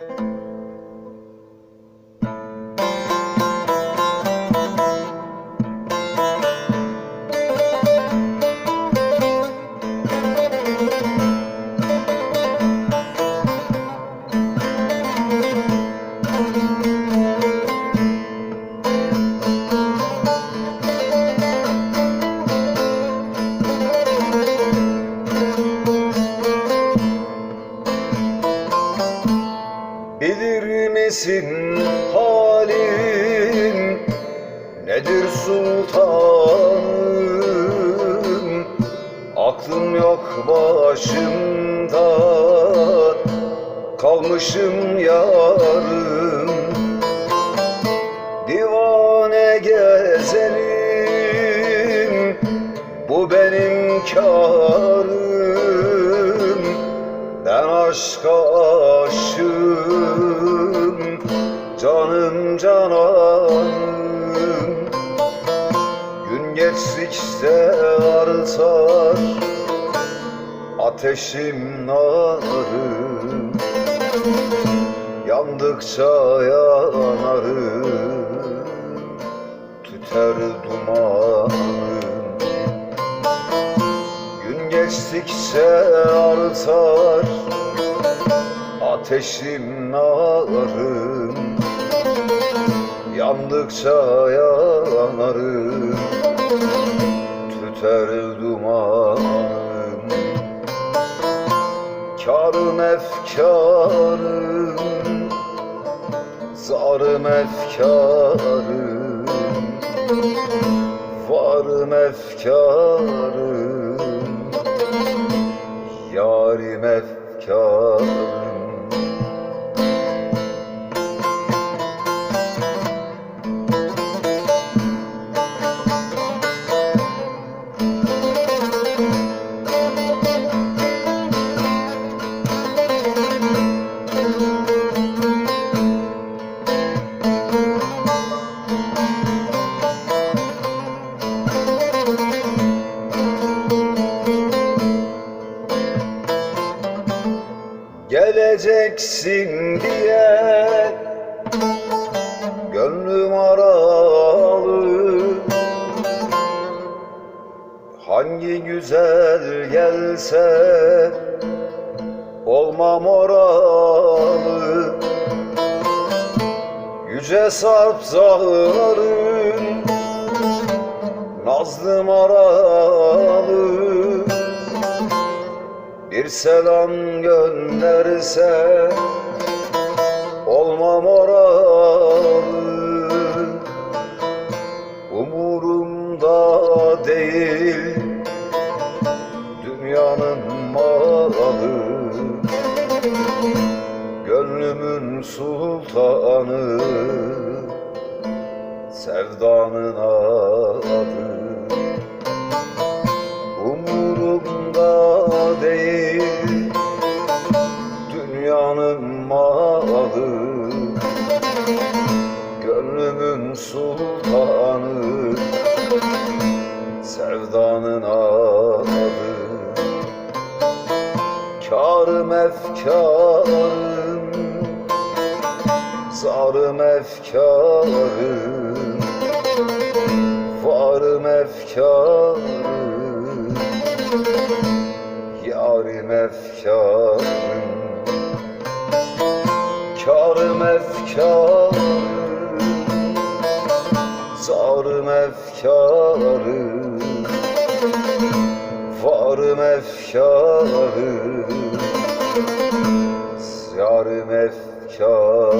Bilir misin halin? Nedir sultanım Aklım yok başımda. Kalmışım yarım Divane gezerim bu benim karım ben aşka Cananım Gün geçtikçe artar Ateşim narım. Yandıkça yanarım Tüter dumanım. Gün geçtikçe artar Ateşim narım Yandıkça yanarım Tüter dumanım. Karım efkarım Zarım efkarım. Varım efkarım Yarim efkarım Geleceksin diye. Gönlüm aralı. Hangi güzel gelse Olmam oralı. Yüce sarp zahırın Nazlım aralı bir selam gönderse olmam oralı. Umurumda değil dünyanın malı. Gönlümün sultanı sevdanın adı Karım efkarım zarım efkarım varım efkarım Yarim efkarım. Karım efkarım Zarım efkarım Varım efkarım Yarım efkarım